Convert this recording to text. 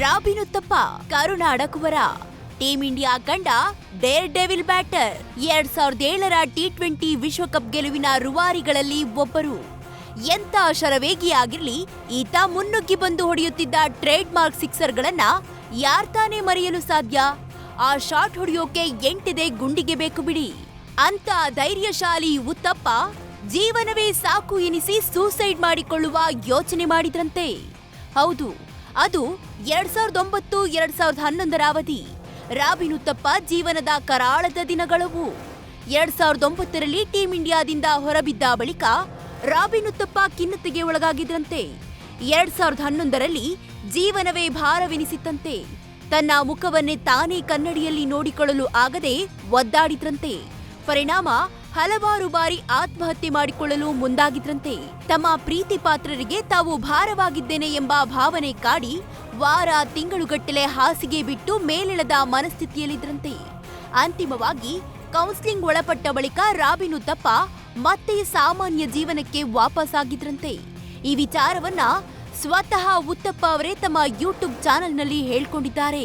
ರಾಬಿನುತ್ತಪ್ಪ ಕರುಣ ಅಡಕುವರ. Team India ಕಂಡ ಡೇರ್ ಡೆವಿಲ್ ಬ್ಯಾಟರ್. ಎರಡ್ ಸಾವಿರದ ಏಳರ ಟಿ ಟ್ವೆಂಟಿ ವಿಶ್ವಕಪ್ ಗೆಲುವಿನ ರುವಾರಿಗಳಲ್ಲಿ ಒಬ್ಬರು. ಎಂಥ ಶರವೇಗಿಯಾಗಿರಲಿ, ಈತ ಮುನ್ನುಗ್ಗಿ ಬಂದು ಹೊಡೆಯುತ್ತಿದ್ದ ಟ್ರೇಡ್ ಮಾರ್ಕ್ ಸಿಕ್ಸರ್ಗಳನ್ನ ಯಾರ್ತಾನೇ ಮರೆಯಲು ಸಾಧ್ಯ? ಆ ಶಾಟ್ ಹೊಡೆಯೋಕೆ ಎಂಟಿದೆ ಗುಂಡಿಗೆ ಬೇಕು ಬಿಡಿ. ಅಂತ ಧೈರ್ಯಶಾಲಿ ಉತ್ತಪ್ಪ ಜೀವನವೇ ಸಾಕು ಎನಿಸಿ ಸೂಸೈಡ್ ಮಾಡಿಕೊಳ್ಳುವ ಯೋಚನೆ ಮಾಡಿದ್ರಂತೆ. ಹೌದು ಅದು ಎರಡ್ ಸಾವಿರದ ಒಂಬತ್ತು, ಎರಡ್ ಸಾವಿರದ ಹನ್ನೊಂದರ ಅವಧಿ. ರಾಬಿನ್ ಉತ್ತಪ್ಪ ಜೀವನದ ಕರಾಳದ ದಿನಗಳವು. ಎರಡ್ ಸಾವಿರದ ಒಂಬತ್ತರಲ್ಲಿ ಟೀಂ ಇಂಡಿಯಾದಿಂದ ಹೊರಬಿದ್ದ ಬಳಿಕ ರಾಬಿನ್ ಉತ್ತಪ್ಪ ಖಿನ್ನತೆಗೆ ಒಳಗಾಗಿದ್ರಂತೆ. ಎರಡ್ ಸಾವಿರದ ಹನ್ನೊಂದರಲ್ಲಿ ಜೀವನವೇ ಭಾರವೆನಿಸಿತ್ತಂತೆ. ತನ್ನ ಮುಖವನ್ನೇ ತಾನೇ ಕನ್ನಡಿಯಲ್ಲಿ ನೋಡಿಕೊಳ್ಳಲು ಆಗದೆ ಒದ್ದಾಡಿದ್ರಂತೆ. ಪರಿಣಾಮ ಹಲವಾರು ಬಾರಿ ಆತ್ಮಹತ್ಯೆ ಮಾಡಿಕೊಳ್ಳಲು ಮುಂದಾಗಿದ್ರಂತೆ. ತಮ್ಮ ಪ್ರೀತಿ ಪಾತ್ರರಿಗೆ ತಾವು ಭಾರವಾಗಿದ್ದೇನೆ ಎಂಬ ಭಾವನೆ ಕಾಡಿ ವಾರ ತಿಂಗಳುಗಟ್ಟಲೆ ಹಾಸಿಗೆ ಬಿಟ್ಟು ಮೇಲೆಳೆದ ಮನಸ್ಥಿತಿಯಲ್ಲಿದ್ರಂತೆ. ಅಂತಿಮವಾಗಿ ಕೌನ್ಸಿಲಿಂಗ್ ಒಳಪಟ್ಟ ಬಳಿಕ ರಾಬಿನು ತಪ್ಪ ಮತ್ತೆ ಸಾಮಾನ್ಯ ಜೀವನಕ್ಕೆ ವಾಪಸ್ಸಾಗಿದ್ರಂತೆ ಈ ವಿಚಾರವನ್ನ ಸ್ವತಃ ಉತ್ತಪ್ಪ ಅವರೇ ತಮ್ಮ ಯೂಟ್ಯೂಬ್ ಚಾನೆಲ್ನಲ್ಲಿ ಹೇಳ್ಕೊಂಡಿದ್ದಾರೆ.